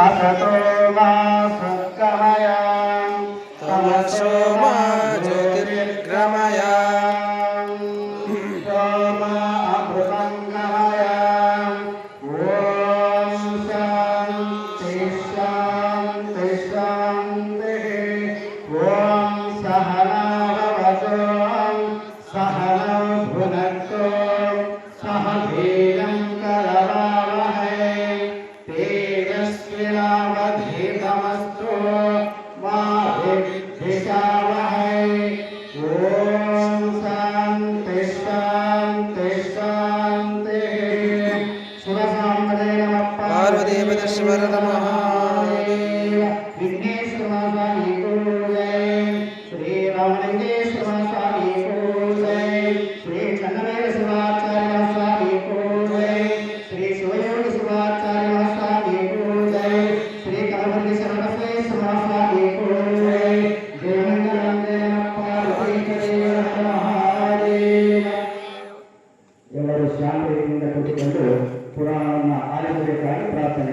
असतो मा सुखमय तमसो मा ज्योतिर्गमय Sahana Bhavatu Sahana Bhunatu Venkateswara నమ ಎಲ್ಲರೂ ಶಾಂತಿಯಿಂದ ಕುಳಿತುಕೊಂಡು ಪುರಾಣವನ್ನು ಆಲಿಸಬೇಕಾಗಿ ಪ್ರಾರ್ಥನೆ